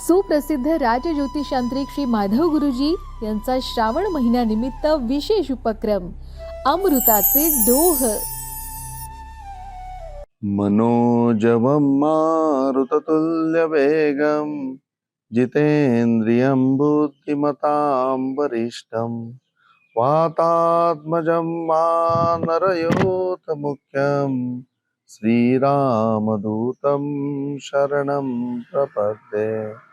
सुप्रसिद्ध राजज्योतिषांत्रिक श्री माधव गुरुजी यांचा श्रावण महिन्यानिमित्त विशेष उपक्रम अमृताचे डोह. मनोजवं मारुततुल्यवेगं जितेन्द्रियं बुद्धिमतां वरिष्ठं वातात्मजं वानरयोथमुख्यं श्रीरामदूतं शरणं प्रपद्ये।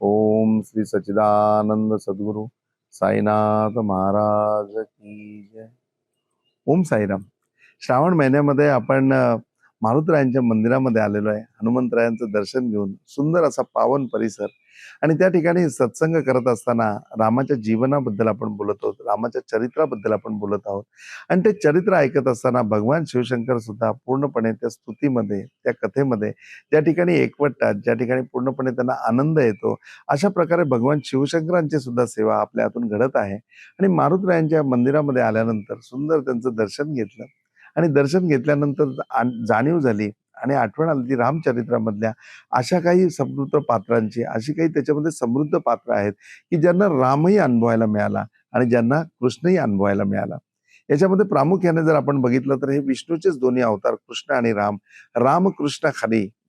ओम श्री सच्चिदानंद सद्गुरु साईनाथ महाराज की जय. ओम साईराम. श्रावण महिन्यामध्ये आपण मारुतरायांच्या मंदिरामध्ये आलेलो आहे. हनुमंतरायांचं दर्शन घेऊन सुंदर असा पावन परिसर आणि त्या ठिकाणी सत्संग करत असताना रामाच्या जीवनाबद्दल आपण बोलत आहोत रामाच्या चरित्राबद्दल आपण बोलत आहोत. आणि ते चरित्र ऐकत असताना भगवान शिवशंकर सुद्धा पूर्णपणे त्या स्तुतीमध्ये त्या कथेमध्ये ज्या ठिकाणी एकवटतात ज्या ठिकाणी पूर्णपणे त्यांना आनंद येतो अशा प्रकारे भगवान शिवशंकरांची सुद्धा सेवा आपल्या हातून घडत आहे. आणि मारुतरायांच्या मंदिरामध्ये आल्यानंतर सुंदर त्यांचं दर्शन घेतलं. आणि दर्शन घेतल्यानंतर जाणीव झाली आणि आठवण आली ती रामचरित्रामधल्या. अशा काही समृद्ध पात्रांची अशी काही त्याच्यामध्ये समृद्ध पात्र आहेत की ज्यांना रामही अनुभवायला मिळाला आणि ज्यांना कृष्णही अनुभवायला मिळाला. याच्यामध्ये प्रामुख्याने जर आपण बघितलं तर हे विष्णूचेच दोन्ही अवतार कृष्ण आणि राम. राम कृष्ण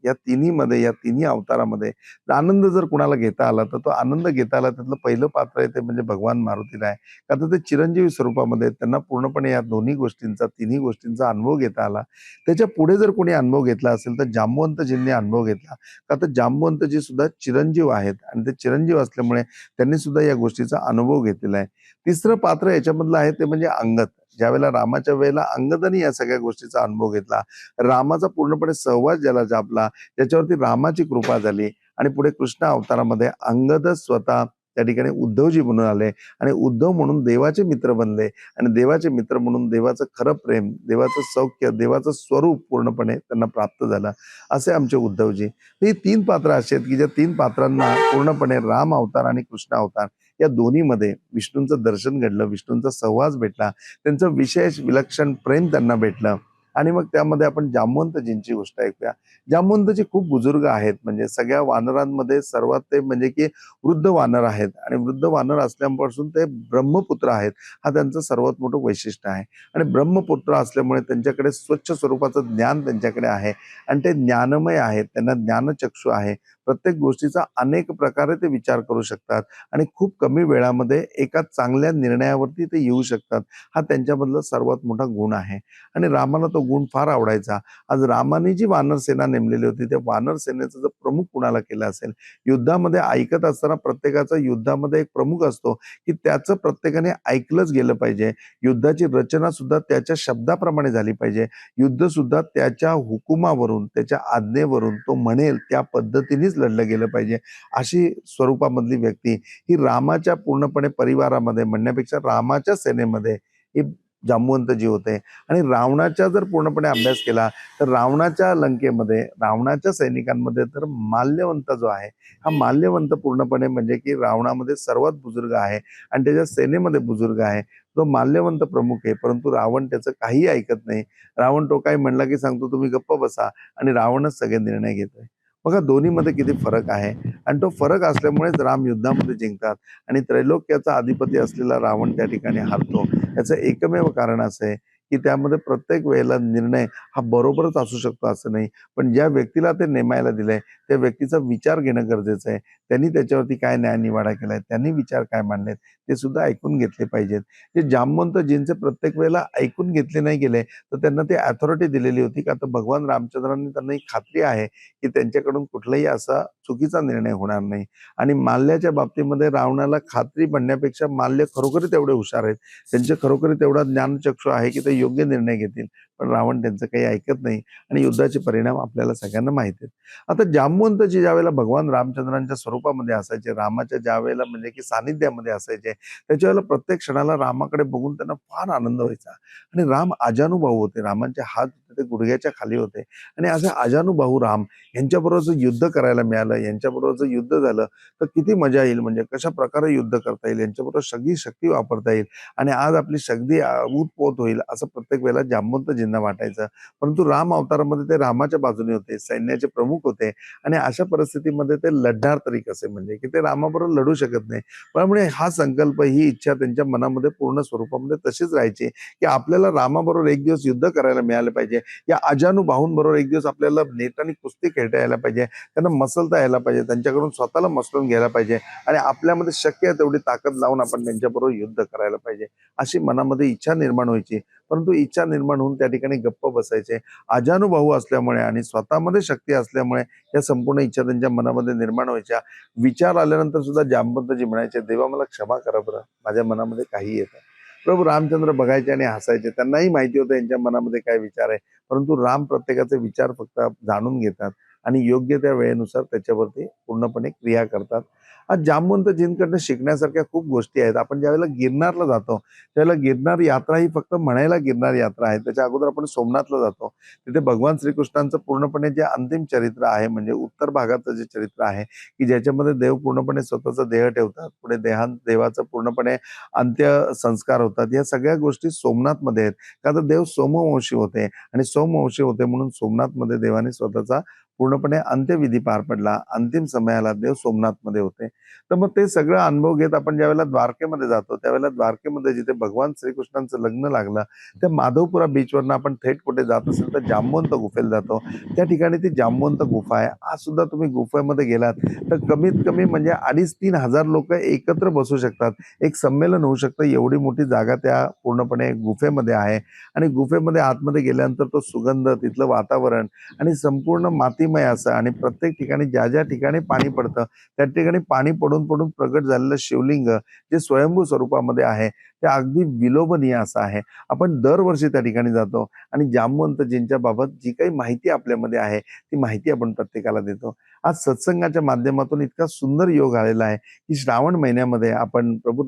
या तिन्हीमध्ये या तिन्ही अवतारामध्ये आनंद जर कुणाला घेता आला तर तो आनंद घेता आला त्यातलं पहिलं पात्र आहे ते म्हणजे भगवान मारुतीराय का तर ते चिरंजीवी स्वरूपामध्ये त्यांना पूर्णपणे या दोन्ही गोष्टींचा तिन्ही गोष्टींचा अनुभव घेता आला. त्याच्या पुढे जर कोणी अनुभव घेतला असेल तर जांबवंतजींनी अनुभव घेतला. का तर जांबवंतजी सुद्धा चिरंजीव आहेत आणि ते चिरंजीव असल्यामुळे त्यांनी सुद्धा या गोष्टीचा अनुभव घेतलेला आहे. तिसरं पात्र याच्यामधलं आहे ते म्हणजे अंगत ज्यावेळेला रामाच्या वेळेला अंगदानी या सगळ्या गोष्टीचा अनुभव घेतला रामाचा पूर्णपणे सहवास ज्याला जापला त्याच्यावरती रामाची कृपा झाली आणि पुढे कृष्ण अवतारामध्ये अंगद स्वतः त्या ठिकाणी उद्धवजी म्हणून आले आणि उद्धव म्हणून देवाचे मित्र बनले आणि देवाचे मित्र म्हणून देवाचं खरं प्रेम देवाचं सौख्य देवाचं स्वरूप पूर्णपणे त्यांना प्राप्त झालं. असे आमचे उद्धवजी. ही तीन पात्र अशी आहेत की ज्या तीन पात्रांना पूर्णपणे राम अवतार आणि कृष्ण अवतार या दोन्हीमध्ये विष्णूंचं दर्शन घडलं विष्णूंचा सहवास भेटला त्यांचं विशेष विलक्षण प्रेम त्यांना भेटलं. आणि मग त्यामध्ये आपण जामवंतजींची गोष्ट ऐकूया. जामवंतजी खूप बुजुर्ग आहेत. म्हणजे सगळ्या वानरांमध्ये सर्वात ते म्हणजे की वृद्ध वानर आहेत. आणि वृद्ध वानर असल्यापासून ते ब्रह्मपुत्र आहेत. हा त्यांचं सर्वात मोठं वैशिष्ट्य आहे. आणि ब्रह्मपुत्र असल्यामुळे त्यांच्याकडे स्वच्छ स्वरूपाचं ज्ञान त्यांच्याकडे आहे. आणि ते ज्ञानमय आहेत. त्यांना ज्ञानचक्षू आहे. प्रत्येक गोष्टीचा अनेक प्रकारे ते विचार करू शकतात आणि खूप कमी वेळामध्ये एका चांगल्या निर्णयावरती ते येऊ शकतात. हा त्यांच्यामधला सर्वात मोठा गुण आहे. आणि रामाला तो गुण फार आवडायचा. आज रामाने जी वानर सेना नेमलेली होती त्या वानर सेनेचा जर प्रमुख कुणाला केला असेल? युद्धामध्ये ऐकत असताना प्रत्येकाचा युद्धामध्ये एक प्रमुख असतो की त्याचं प्रत्येकाने ऐकलंच गेलं पाहिजे. युद्धाची रचना सुद्धा त्याच्या शब्दाप्रमाणे झाली पाहिजे. युद्ध सुद्धा त्याच्या हुकुमावरून त्याच्या आज्ञेवरून तो म्हणेल त्या पद्धतीनेच लढलं गेलं पाहिजे. अशी स्वरूपामधली व्यक्ती ही रामाच्या पूर्णपणे परिवारामध्ये म्हणण्यापेक्षा रामाच्या सेनेमध्ये ही जांबुवंतजी होते. आणि रावणाचा जर पूर्णपणे अभ्यास केला तर रावणाच्या लंकेमध्ये रावणाच्या सैनिकांमध्ये तर माल्यवंत जो आहे हा माल्यवंत पूर्णपणे म्हणजे की रावणामध्ये सर्वात बुजुर्ग आहे आणि त्याच्या सेनेमध्ये बुजुर्ग आहे. तो माल्यवंत प्रमुख आहे परंतु रावण त्याचं काही ऐकत नाही. रावण तो काही म्हणला की सांगतो तुम्ही गप्प बसा. आणि रावणच सगळे निर्णय घेतोय. बघा दोन्हीमध्ये किती फरक आहे. आणि तो फरक असल्यामुळेच राम युद्धामध्ये जिंकतात. आणि त्रैलोक्याचा अधिपती असलेला रावण त्या ठिकाणी हारतो. याचं एकमेव कारण असं आहे की त्यामध्ये प्रत्येक वेळेला निर्णय हा बरोबरच असू शकतो असं नाही. पण ज्या व्यक्तीला ते नेमायला दिलंय त्या व्यक्तीचा विचार घेणं गरजेचं आहे. त्यांनी त्याच्यावरती काय न्याय निवाडा केलाय त्यांनी विचार काय मांडलेत ते सुद्धा ऐकून घेतले पाहिजेत. जे जामवंत जींचे प्रत्येक वेळेला ऐकून घेतले नाही गेले तर त्यांना ते अथॉरिटी दिलेली होती का? तर भगवान रामचंद्रांनी त्यांना ही खात्री आहे की त्यांच्याकडून कुठलाही असा चुकीचा निर्णय होणार नाही. आणि माल्याच्या बाबतीमध्ये रावणाला खात्री बनण्यापेक्षा माल्य खरोखरी तेवढे हुशार आहेत. त्यांचे खरोखरी तेवढा ज्ञानचक्षु आहे की ते योग्य निर्णय घेतील. पण रावण त्यांचं काही ऐकत नाही आणि युद्धाचे परिणाम आपल्याला सगळ्यांना माहीत आहेत. आता जांबवंतजी ज्या वेळेला भगवान रामचंद्रांच्या स्वरूपामध्ये असायचे रामाच्या ज्या वेळेला म्हणजे की सानिध्यामध्ये असायचे त्याच्या वेळेला प्रत्येक क्षणाला रामाकडे बघून त्यांना फार आनंद व्हायचा. आणि राम आजानुभाऊ होते. रामांचे हात ते गुडघ्याच्या खाली होते. आणि असे अजानुभाऊ राम यांच्याबरोबर जर युद्ध करायला मिळालं यांच्याबरोबर जर युद्ध झालं तर किती मजा येईल म्हणजे कशा प्रकारे युद्ध करता येईल यांच्याबरोबर सगळी शक्ती वापरता येईल आणि आज आपली शक्ती ऊतपोत होईल असं प्रत्येक वेळेला जांबवंतजींना वाटायचं. परंतु राम अवतारामध्ये ते रामाच्या बाजूने होते सैन्याचे प्रमुख होते आणि अशा परिस्थितीमध्ये ते लढणार तरी कसे? म्हणजे की ते रामाबरोबर लढू शकत नाही. त्यामुळे हा संकल्प ही इच्छा त्यांच्या मनामध्ये पूर्ण स्वरूपामध्ये तशीच राहायची की आपल्याला रामाबरोबर एक दिवस युद्ध करायला मिळालं पाहिजे. या अजानू एक दिवस आपल्याला नेटाने कुस्ती खेळता यायला पाहिजे त्यांना मसलता यायला पाहिजे त्यांच्याकडून स्वतःला मसलून घ्यायला पाहिजे आणि आपल्यामध्ये शक्य आहे तेवढी ताकद लावून आपण त्यांच्याबरोबर युद्ध करायला पाहिजे. अशी मनामध्ये इच्छा निर्माण व्हायची परंतु इच्छा निर्माण होऊन त्या ठिकाणी गप्प बसायचे. अजानुभाऊ असल्यामुळे आणि स्वतःमध्ये शक्ती असल्यामुळे या संपूर्ण इच्छा त्यांच्या मनामध्ये निर्माण व्हायच्या. विचार आल्यानंतर सुद्धा जामबंतजी म्हणायचे देवा मला क्षमा करा बरं. माझ्या मनामध्ये काही येतं प्रभू रामचंद्र बघायचे आणि हसायचे. त्यांनाही माहिती होतं यांच्या मनामध्ये काय विचार आहे. परंतु राम प्रत्येकाचे विचार फक्त जाणून घेतात आणि योग्य त्या वेळेनुसार त्याच्यावरती पूर्णपणे क्रिया करतात. आज जामवंतजींकडनं शिकण्यासारख्या खूप गोष्टी आहेत. आपण ज्यावेळेला गिरनारला जातो त्यावेळेला गिरनार यात्रा ही फक्त म्हणायला गिरनार यात्रा आहे. त्याच्या अगोदर आपण सोमनाथला जातो. तिथे भगवान श्रीकृष्णांचं पूर्णपणे जे अंतिम चरित्र आहे म्हणजे उत्तर भागाचं जे चरित्र आहे की ज्याच्यामध्ये देव पूर्णपणे स्वतःचा देह ठेवतात पुढे देहांत देवाचं पूर्णपणे अंत्य संस्कार होतात. या सगळ्या गोष्टी सोमनाथमध्ये आहेत. का तर देव सोमवंशी होते आणि सोमवंशी होते म्हणून सोमनाथमध्ये देवाने स्वतःचा पूर्णपणे अंत्यविधी पार पडला. अंतिम समयाला देव सोमनाथमध्ये होते. तर मग ते सगळं अनुभव घेत आपण ज्यावेळेला द्वारकेमध्ये जातो त्यावेळेला द्वारकेमध्ये जिथे भगवान श्रीकृष्णांचं लग्न लागलं त्या माधवपुरा बीचवरनं आपण थेट कुठे जात असेल तर जांबवंत गुफेला जातो. त्या ठिकाणी ती जामवंत गुफा आहे. आज सुद्धा तुम्ही गुफेमध्ये गेलात तर कमीत कमी म्हणजे अडीच तीन हजार लोक एकत्र बसू शकतात. एक संमेलन होऊ शकतं. एवढी मोठी जागा त्या पूर्णपणे गुफेमध्ये आहे. आणि गुफेमध्ये आतमध्ये गेल्यानंतर तो सुगंध तिथलं वातावरण आणि संपूर्ण माती मातीमय असं आणि प्रत्येक ठिकाणी ज्या ज्या ठिकाणी पाणी पडतं त्या ठिकाणी पाणी पडून पडून प्रगट झालेलं शिवलिंग जे स्वयंभू स्वरूपामध्ये आहे ते अगदी विलोभनीय असं आहे. आपण दरवर्षी त्या ठिकाणी जातो आणि जामवंतजींच्या बाबत जी काही माहिती आपल्यामध्ये आहे ती माहिती आपण प्रत्येकाला देतो. आज सत्संगाच्या माध्यमातून इतका सुंदर योग आलेला आहे की श्रावण महिन्यामध्ये आपण प्रभू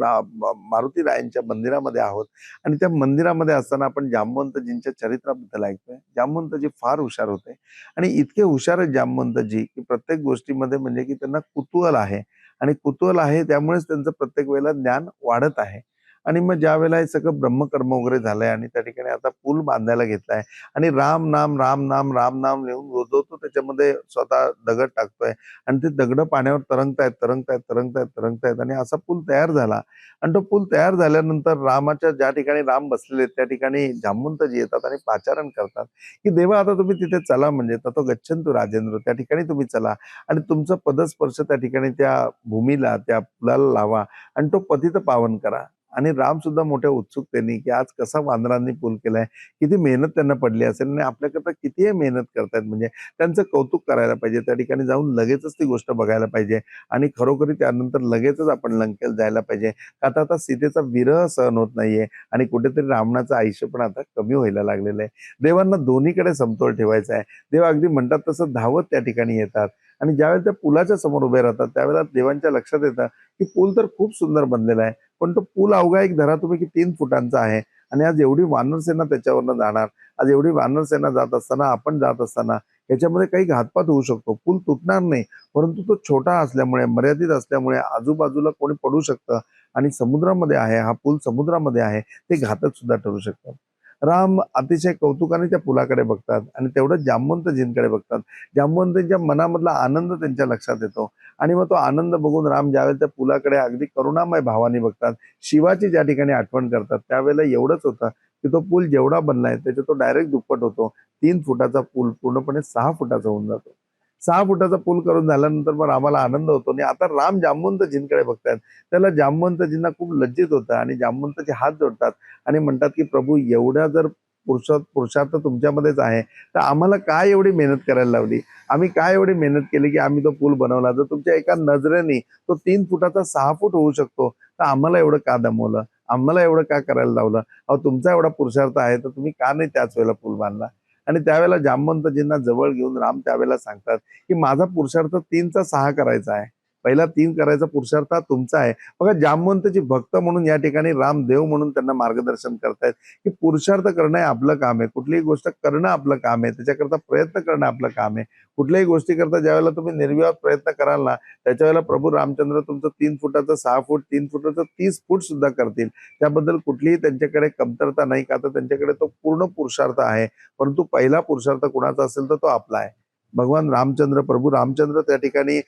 मारुती रायांच्या मंदिरामध्ये आहोत आणि त्या मंदिरामध्ये असताना आपण जामवंतजींच्या चरित्राबद्दल ऐकतोय. जामवंतजी फार हुशार होते आणि इतके हुशार आहेत जामवंतजी की प्रत्येक गोष्टीमध्ये म्हणजे की त्यांना कुतूहल आहे. आणि कुतूहल आहे त्यामुळेच त्यांचं प्रत्येक वेळेला ज्ञान वाढत आहे. आणि मग ज्या वेळेला हे सगळं ब्रह्मकर्म वगैरे झालंय आणि त्या ठिकाणी आता पूल बांधायला घेतलाय आणि राम नाम राम नाम राम नाम लिहून रोजवतो त्याच्यामध्ये स्वतः दगड टाकतोय आणि ते दगड पाण्यावर तरंगतायत तरंगतायत तरंगतायत तरंगतायत आणि असा पूल तयार झाला. आणि तो पूल तयार झाल्यानंतर रामाच्या ज्या ठिकाणी राम बसलेले आहेत त्या ठिकाणी जांबुंतजी येतात आणि पाचारण करतात की देवा आता तुम्ही तिथे चला म्हणजे तो गच्छंतु राजेंद्र त्या ठिकाणी तुम्ही चला आणि तुमचा पदस्पर्श त्या ठिकाणी त्या भूमीला त्या पुलाला लावा आणि तो पतित पावन करा. आणि राम सुद्धा मोठ्या उत्सुकतेने की आज कसा वानरांनी पूल केलाय किती मेहनत त्यांना पडली असेल आणि आपल्याकरता किती मेहनत करतायत म्हणजे त्यांचं कौतुक करायला पाहिजे त्या ठिकाणी जाऊन लगेचच ती गोष्ट बघायला पाहिजे आणि खरोखरी त्यानंतर लगेचच आपण लंकेला जायला पाहिजे. आता आता सीतेचा विरह सहन होत नाहीये आणि कुठेतरी रावणाचं आयुष्य पण आता कमी व्हायला लागलेलं आहे. देवांना दोन्हीकडे समतोल ठेवायचा आहे. देव अगदी म्हणतात तसं धावत त्या ठिकाणी येतात आणि ज्यावेळेला त्या पुलाच्या समोर उभे राहतात त्यावेळेला देवांच्या लक्षात येतं की पूल तर खूप सुंदर बनलेला आहे. पण तो पूल अवघा एक धरा तुम्ही की तीन फुटांचा आहे. आणि आज एवढी वानरसेना त्याच्यावरनं जाणार आज एवढी वानरसेना जात असताना आपण जात असताना याच्यामध्ये काही घातपात होऊ शकतो. पूल तुटणार नाही परंतु तो छोटा असल्यामुळे मर्यादित असल्यामुळे आजूबाजूला कोणी पडू शकतं. आणि समुद्रामध्ये आहे हा पूल समुद्रामध्ये आहे ते घातक सुद्धा ठरू शकतं. राम अतिशय कौतुकाने त्या पुलाकडे बघतात आणि तेवढं जामवंतजींकडे बघतात. जामवंतजींच्या मनामधला आनंद त्यांच्या लक्षात येतो. आणि मग तो आनंद बघून राम ज्यावेळेला त्या पुलाकडे अगदी करुणामय भावाने बघतात शिवाची ज्या ठिकाणी आठवण करतात त्यावेळेला एवढंच होतं की तो पूल जेवढा बनलाय त्याच्या तो डायरेक्ट दुप्पट होतो. तीन फुटाचा पूल पूर्णपणे सहा फुटाचा होऊन जातो. सहा फुटाचा पूल करून झाल्यानंतर मग आम्हाला आनंद होतो. आणि आता राम जामवंतजींकडे बघतात त्याला जामवंतजींना खूप लज्जित होतं आणि जामवंतचे हात जोडतात आणि म्हणतात की प्रभू एवढ्या जर पुरुषात पुरुषार्थ तुमच्यामध्येच आहे तर आम्हाला काय एवढी मेहनत करायला लावली? आम्ही काय एवढी मेहनत केली की आम्ही तो पूल बनवला? जर तुमच्या एका नजरेने तो तीन फुटाचा सहा फूट होऊ शकतो तर आम्हाला एवढं का दमवलं? आम्हाला एवढं का करायला लावलं? अहो तुमचा एवढा पुरुषार्थ आहे तर तुम्ही का नाही त्याच वेळेला पूल बांधला? आणि त्यावेळेला जामवंतजींना जवळ घेऊन राम त्यावेळेला सांगतात की माझा पुरुषार्थ तीनचा सहा करायचा आहे. पहिला तीन करायचा पुरुषार्थ हा तुमचा आहे. बघा जामवंतची भक्त म्हणून या ठिकाणी रामदेव म्हणून त्यांना मार्गदर्शन करतायत. की पुरुषार्थ करणं हे आपलं काम आहे. कुठलीही गोष्ट करणं आपलं काम आहे. त्याच्याकरता प्रयत्न करणं आपलं काम आहे. कुठल्याही गोष्टीकरता ज्यावेळेला तुम्ही निर्विवाद प्रयत्न कराल ना त्याच्या वेळेला प्रभू रामचंद्र तुमचं तीन फुटाचं सहा फूट तीन फुटाचं तीस फूट सुद्धा करतील. त्याबद्दल कुठलीही त्यांच्याकडे कमतरता नाही का? तर त्यांच्याकडे तो पूर्ण पुरुषार्थ आहे. परंतु पहिला पुरुषार्थ कुणाचा असेल तर तो आपला आहे. भगवान रामचंद्र प्रभू रामचंद्र त्या ठिकाणी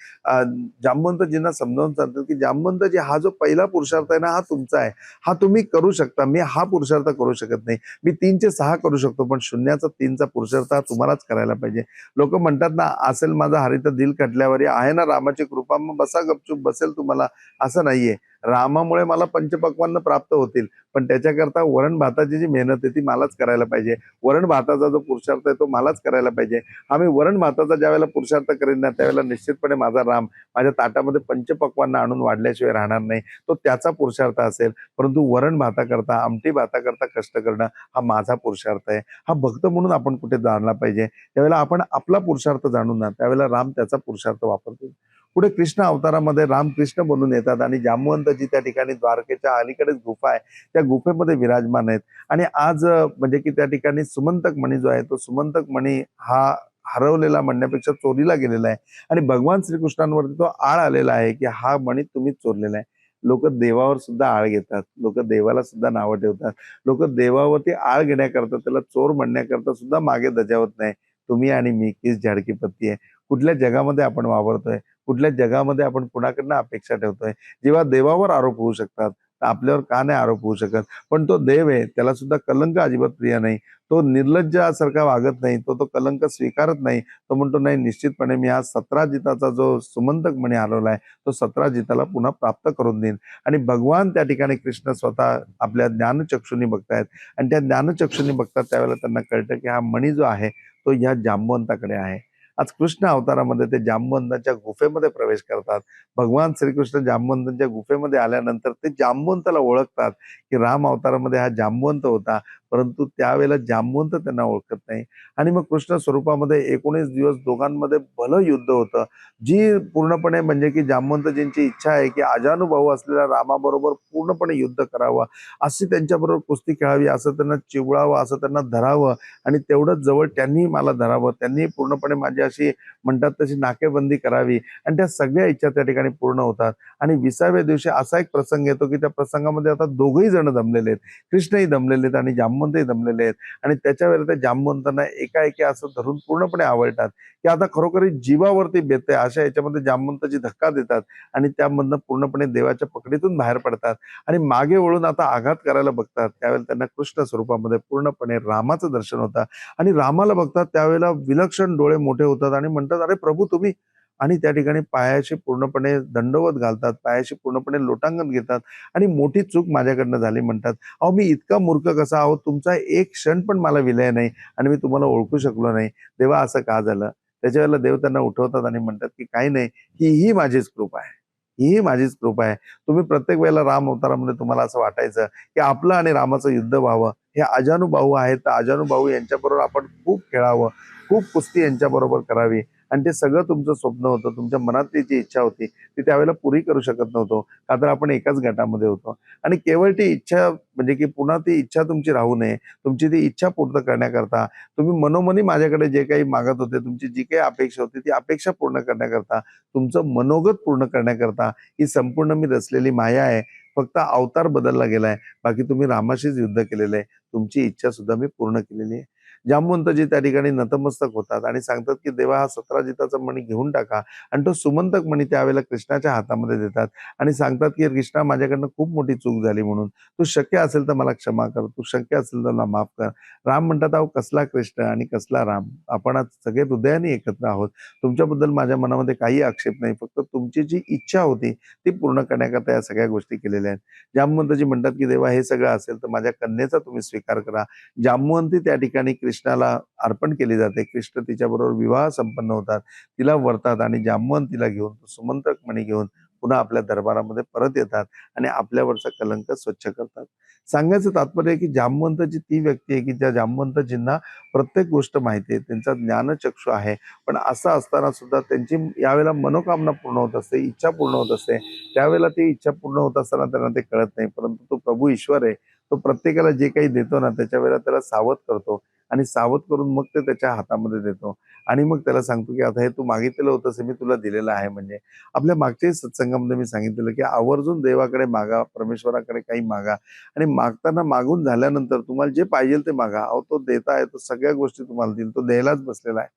जामवंतजींना समजावून सांगतात की जामवंतजी हा जो पहिला पुरुषार्थ आहे ना हा तुमचा आहे. हा तुम्ही करू शकता. मी हा पुरुषार्थ करू शकत नाही. मी तीनचे सहा करू शकतो पण शून्याचा तीनचा पुरुषार्थ हा तुम्हालाच करायला पाहिजे. लोक म्हणतात ना असेल माझा हरित दिल कटल्यावर आहे ना रामाची कृपा मग बसा गपचूप बसेल तुम्हाला. असं नाहीये. रामामुळे मला पंचपक्वान्न प्राप्त होतील. पण त्याच्याकरता वरण भाताची जी मेहनत आहे ती मलाच करायला पाहिजे. वरण भाताचा जो पुरुषार्थ आहे तो मलाच करायला पाहिजे. आम्ही वरण भाताचा ज्यावेळेला पुरुषार्थ करेन ना त्यावेळेला निश्चितपणे माझा राम माझ्या ताटामध्ये पंचपक्वांना आणून वाढल्याशिवाय राहणार नाही. तो त्याचा पुरुषार्थ असेल. परंतु वरण भाताकरता आमटी भाताकरता कष्ट करणं हा माझा पुरुषार्थ आहे. हा भक्त म्हणून आपण कुठे जाणला पाहिजे. त्यावेळेला आपण आपला पुरुषार्थ जाणून ना त्यावेळेला राम त्याचा पुरुषार्थ वापरतो. पुढे कृष्ण अवतारामध्ये रामकृष्ण बनून येतात आणि जामवंतजी त्या ठिकाणी द्वारकेच्या अलीकडेच गुफा आहे. त्या गुफेमध्ये विराजमान आहेत. आणि आज म्हणजे की त्या ठिकाणी सुमंतक मणी जो आहे तो सुमंतक मणी हा हरवलेला म्हणण्यापेक्षा चोरीला गेलेला आहे. आणि भगवान श्रीकृष्णांवरती तो आळ आलेला आहे की हा मणी तुम्हीच चोरलेला आहे. लोक देवावर सुद्धा आळ घेतात. लोक देवाला सुद्धा नावं ठेवतात. लोक देवावरती आळ घेण्याकरता त्याला चोर म्हणण्याकरता सुद्धा मागे दजावत नाही. तुम्ही आणि मी किस झाडकी पत्ती आहे? कुठल्या जगामध्ये आपण वावरतोय? कुठल्या जगामध्ये आपण कुणाकडनं अपेक्षा ठेवतोय? जेव्हा देवावर आरोप होऊ शकतात तर आपल्यावर का नाही आरोप होऊ शकत? पण तो देव आहे त्याला सुद्धा कलंक अजिबात प्रिय नाही. तो निर्लज्जासारखा वागत नाही तो तो कलंक स्वीकारत नाही. तो म्हणतो नाही निश्चितपणे मी हा सतरा जिताचा जो सुमंतक म्हणे आलेला तो सतरा जिताला पुन्हा प्राप्त करून देईन. आणि भगवान त्या ठिकाणी कृष्ण स्वतः आपल्या ज्ञानचक्षुनी बघतायत. आणि त्या ज्ञानचक्षुनी बघतात त्यावेळेला त्यांना कळतं की हा मणी जो आहे तो ह्या जांबवंताकडे आहे. आज कृष्ण अवतारामध्ये ते जांबवंताच्या गुफेमध्ये प्रवेश करतात. भगवान श्रीकृष्ण जांबवंतांच्या गुफेमध्ये आल्यानंतर ते जांबवंताला ओळखतात की राम अवतारामध्ये हा जांबवंत होता. परंतु त्यावेळेला जांबवंत त्यांना ओळखत नाही. आणि मग कृष्ण स्वरूपामध्ये एकोणीस दिवस दोघांमध्ये भलं युद्ध होतं. जी पूर्णपणे म्हणजे की जांबवंतजींची इच्छा आहे की अजानुभाऊ असलेल्या रामाबरोबर पूर्णपणे युद्ध करावं अशी त्यांच्याबरोबर कुस्ती खेळावी असं त्यांना चिवळावं असं त्यांना धरावं आणि तेवढंच जवळ त्यांनी मला धरावं. त्यांनी पूर्णपणे माझी अशी म्हणतात तशी नाकेबंदी करावी आणि त्या सगळ्या इच्छा त्या ठिकाणी पूर्ण होतात. आणि विसाव्या दिवशी असा एक प्रसंग येतो की त्या प्रसंगामध्ये आता दोघही जण दमलेले आहेत. कृष्णही दमलेले आहेत आणि जांबवंतही जमलेले आहेत. आणि त्याच्या वेळेला त्या जांबवंतांना एकाएकी असं धरून पूर्णपणे आवडतात की आता खरोखर जीवावरती बेते अशा याच्यामध्ये जामवंताची धक्का देतात आणि त्यामधनं पूर्णपणे देवाच्या पकडीतून बाहेर पडतात आणि मागे वळून आता आघात करायला बघतात. त्यावेळेला त्यांना कृष्ण स्वरूपामध्ये पूर्णपणे रामाचं दर्शन होतं आणि रामाला बघतात त्यावेळेला विलक्षण डोळे मोठे होतात आणि म्हणतात अरे प्रभू तुम्ही आणि त्या ठिकाणी पायाशी पूर्णपणे दंडवत घालतात पायाशी पूर्णपणे लोटांगण घेतात आणि मोठी चूक माझ्याकडनं झाली म्हणतात. अहो मी इतका मूर्ख कसा? आहो तुमचा एक क्षण पण मला विलय नाही आणि मी तुम्हाला ओळखू शकलो नाही. तेव्हा असं का झालं? त्याच्यावेळेला देव त्यांना उठवतात आणि म्हणतात की काही नाही ही ही माझीच कृपा आहे. ही माझीच कृपा आहे. तुम्ही प्रत्येक वेळेला राम अवतारामध्ये तुम्हाला असं वाटायचं की आपलं आणि रामाचं युद्ध व्हावं. हे अजानुभाऊ आहेत. तर अजानुभाऊ यांच्याबरोबर आपण खूप खेळावं. खूप कुस्ती यांच्याबरोबर करावी. आणि ते सगळं तुमचं स्वप्न होतं तुमच्या मनातली जी इच्छा होती ती त्यावेळेला पुरी करू शकत नव्हतो. का तर आपण एकाच गटामध्ये होतो. आणि केवळ ती इच्छा म्हणजे की पुन्हा ती इच्छा तुमची राहू नये तुमची ती इच्छा पूर्ण करण्याकरता तुम्ही मनोमनी माझ्याकडे जे काही मागत होते तुमची जी काही अपेक्षा होती ती अपेक्षा पूर्ण करण्याकरता तुमचं मनोगत पूर्ण करण्याकरता ही संपूर्ण मी रचलेली माया आहे. फक्त अवतार बदलला गेलाय. बाकी तुम्ही रामाशीच युद्ध केलेलं आहे. तुमची इच्छा सुद्धा मी पूर्ण केलेली आहे. जांबवंतजी त्या ठिकाणी नतमस्तक होतात आणि सांगतात की देवा हा सतराजिताचा मणी घेऊन टाका. आणि तो सुमंतक मणी त्यावेळेला कृष्णाच्या हातामध्ये देतात आणि सांगतात की कृष्णा माझ्याकडनं खूप मोठी चूक झाली म्हणून. तू शक्य असेल तर मला क्षमा कर तू शक्य असेल तर मला माफ कर. राम म्हणतात अहो कसला कृष्ण आणि कसला राम? आपण आज सगळे हृदयाने एकत्र आहोत. तुमच्याबद्दल माझ्या मनामध्ये काही आक्षेप नाही. फक्त तुमची जी इच्छा होती ती पूर्ण करण्याकरता या सगळ्या गोष्टी केलेल्या आहेत. जामवंतजी म्हणतात की देवा हे सगळं असेल तर माझ्या कन्येचा तुम्ही स्वीकार करा. जामवंती त्या ठिकाणी कृष्णाला अर्पण केली जाते. कृष्ण तिच्याबरोबर विवाह संपन्न होतात. तिला वरतात आणि जांबवंतीला घेऊन तो सुमंतक मणी घेऊन पुन्हा आपल्या दरबारामध्ये परत येतात आणि आपल्यावरचा कलंक स्वच्छ करतात. सांगायचं तात्पर्य की जामवंतची ती व्यक्ती आहे की ज्या जामवंतजींना प्रत्येक गोष्ट माहिती आहे. त्यांचा ज्ञानचक्षु आहे. पण असं असताना सुद्धा त्यांची यावेळेला मनोकामना पूर्ण होत असते इच्छा पूर्ण होत असते. त्यावेळेला ती इच्छा पूर्ण होत असताना त्यांना ते कळत नाही. परंतु तो प्रभू ईश्वर आहे. तो प्रत्येकाला जे काही देतो ना त्याच्या वेळेला त्याला सावध करतो. आणि सावध करून मग ते त्याच्या हातामध्ये देतो. आणि मग त्याला सांगतो की आता हे तू मागितलेलं होतंस मी तुला दिलेलं आहे. म्हणजे आपल्या मागच्याही सत्संगामध्ये मी सांगितलेलं की आवर्जून देवाकडे मागा परमेश्वराकडे काही मागा. आणि मागताना मागून झाल्यानंतर तुम्हाला जे पाहिजे ते मागा. अहो तो देता आहे तो सगळ्या गोष्टी तुम्हाला देईल. तो द्यायलाच बसलेला आहे.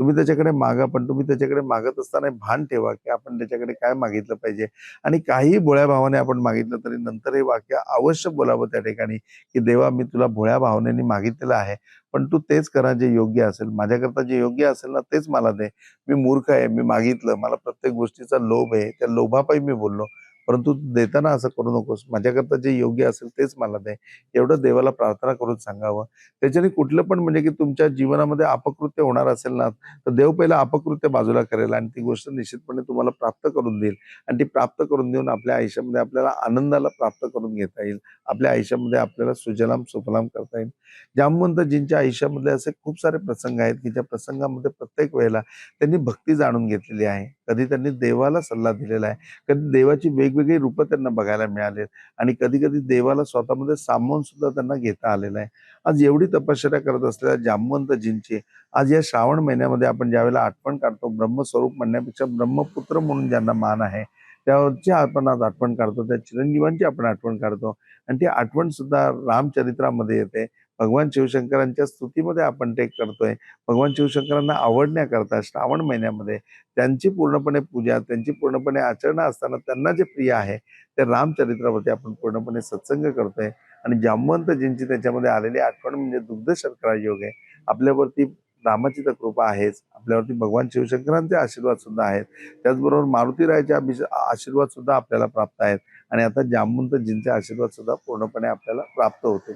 तुम्ही त्याच्याकडे मागा पण तुम्ही त्याच्याकडे मागत असताना भान ठेवा की आपण त्याच्याकडे काय मागितलं पाहिजे. आणि काही भोळ्या भावाने आपण मागितलं तरी नंतर हे वाक्य अवश्य बोलावं त्या ठिकाणी की देवा मी तुला भोळ्या भावनेने मागितलेलं आहे पण तू तेच करा जे योग्य असेल. माझ्याकरता जे योग्य असेल ना तेच मला दे. मी मूर्ख आहे मी मागितलं. मला प्रत्येक गोष्टीचा लोभ आहे. त्या लोभापायी मी बोललो. परंतु देताना असं करू नकोस. माझ्याकरता जे योग्य असेल तेच मला दे. एवढं देवाला प्रार्थना करून सांगावं. त्याच्याने कुठलं पण म्हणजे की तुमच्या जीवनामध्ये अपकृत्य होणार असेल ना तर देव पहिला अपकृत्य बाजूला करेल आणि ती गोष्ट निश्चितपणे तुम्हाला प्राप्त करून देईल. आणि ती प्राप्त करून देऊन आपल्या आयुष्यामध्ये आपल्याला आनंदाला प्राप्त करून घेता येईल. आपल्या आयुष्यामध्ये आपल्याला सुजलाम सुफलाम करता येईल. जामवंतजींच्या आयुष्यामधले असे खूप सारे प्रसंग आहेत की ज्या प्रसंगामध्ये प्रत्येक वेळेला त्यांनी भक्ती जाणून घेतलेली आहे. कधी त्यांनी देवाला सल्ला दिलेला आहे. कधी देवाची वेग वेगवेगळी रूपं त्यांना बघायला मिळाले आणि कधी कधी देवाला स्वतःमध्ये सामावून सुद्धा त्यांना घेता आलेलं आहे. आज एवढी तपश्चर्या करत असलेल्या जामवंतजींची आज या श्रावण महिन्यामध्ये आपण ज्यावेळेला आठवण काढतो ब्रह्मस्वरूप म्हणण्यापेक्षा ब्रह्मपुत्र म्हणून ज्यांना मान आहे त्याची आपण आज आठवण काढतो त्या चिरंजीवांची आपण आठवण काढतो. आणि ती आठवण सुद्धा रामचरित्रामध्ये येते. भगवान शिवशंकरांच्या स्तुतीमध्ये आपण ते करतोय. भगवान शिवशंकरांना आवडण्याकरता श्रावण महिन्यामध्ये त्यांची पूर्णपणे पूजा त्यांची पूर्णपणे आचरणा असताना त्यांना जे प्रिय आहे ते रामचरित्रावरती आपण पूर्णपणे सत्संग करतोय. आणि जामवंतजींची त्याच्यामध्ये आलेली आठवण म्हणजे दुग्ध शर्करा योग आहे. आपल्यावरती रामाची तर कृपा आहेच. आपल्यावरती भगवान शिवशंकरांचे आशीर्वाद सुद्धा आहेत. त्याचबरोबर मारुतीरायाचे अभिष आशीर्वाद सुद्धा आपल्याला प्राप्त आहेत. आणि आता जामवंतजींचे आशीर्वाद सुद्धा पूर्णपणे आपल्याला प्राप्त होते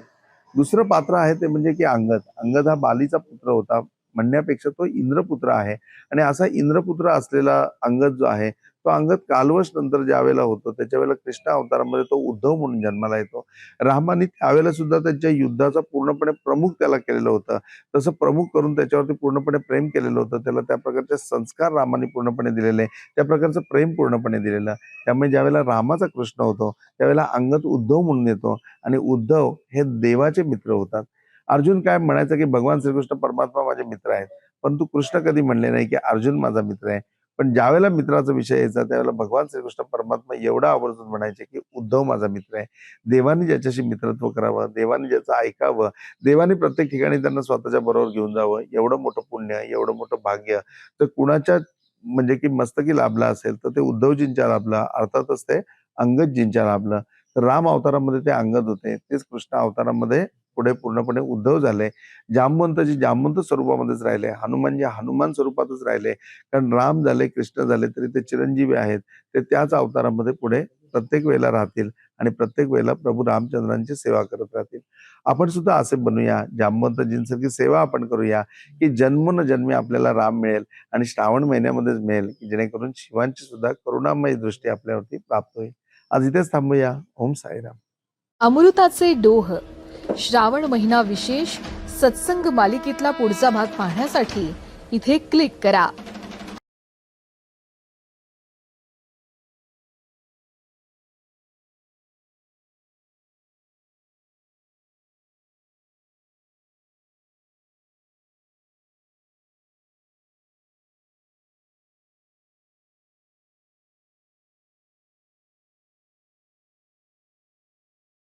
दुसरं पात्र आहे ते म्हणजे की अंगद. अंगद हा बालीचा पुत्र होता. म्हणण्यापेक्षा तो इंद्रपुत्र आहे. आणि असा इंद्रपुत्र असलेला अंगद जो आहे तो अंगद कालवश नंतर ज्या वेळेला होतो त्याच्या वेळेला कृष्ण अवतारामध्ये तो उद्धव म्हणून जन्माला येतो. रामाने त्यावेळेला सुद्धा त्यांच्या युद्धाचा पूर्णपणे प्रमुख त्याला केलेलं होतं. तसं प्रमुख करून त्याच्यावरती पूर्णपणे प्रेम केलेलं होतं. त्याला त्या प्रकारचे संस्कार रामाने पूर्णपणे दिलेले त्या प्रकारचं प्रेम पूर्णपणे दिलेलं. त्यामुळे ज्यावेळेला रामाचा कृष्ण होतो त्यावेळेला अंगद उद्धव म्हणून येतो आणि उद्धव हे देवाचे मित्र होतात. अर्जुन काय म्हणायचं की भगवान श्रीकृष्ण परमात्मा माझे मित्र आहेत. परंतु कृष्ण कधी म्हणले नाही की अर्जुन माझा मित्र आहे. पण ज्यावेळेला मित्राचा विषय यायचा त्यावेळेला भगवान श्रीकृष्ण परमात्मा एवढा आवर्जून म्हणायचे की उद्धव माझा मित्र आहे. देवाने ज्याच्याशी मित्रत्व करावं देवाने ज्याचं ऐकावं देवाने प्रत्येक ठिकाणी त्यांना स्वतःच्या बरोबर घेऊन जावं एवढं मोठं पुण्य एवढं मोठं भाग्य. तर कुणाच्या म्हणजे की मस्तकी लाभला असेल तर ते उद्धवजींच्या लाभला अर्थातच ते अंगदजींच्या लाभलं. तर राम अवतारामध्ये ते अंगद होते तेच कृष्ण अवतारामध्ये पुढे पूर्णपणे उद्धव झाले. जामवंत जे जामवंत स्वरूपामध्येच राहिले. हनुमानजी हनुमान स्वरूपातच राहिले. कारण राम झाले कृष्ण झाले तरी ते चिरंजीवी आहेत. ते त्याच अवतारामध्ये पुढे प्रत्येक वेळेला राहतील आणि प्रत्येक वेळेला प्रभू रामचंद्रांची सेवा करत राहतील. आपण सुद्धा असे बनूया. जामवंतजींसारखी सेवा आपण करूया की जन्म न जन्मी आपल्याला राम मिळेल आणि श्रावण महिन्यामध्येच मिळेल की जेणेकरून शिवांची सुद्धा करुणामय दृष्टी आपल्यावरती प्राप्त होईल. आज इथेच थांबूया. ओम साईराम. अमृताचे डोह. श्रावण महिना विशेष सत्संग मालिकेतला पुढचा भाग पाहण्यासाठी इथे क्लिक करा.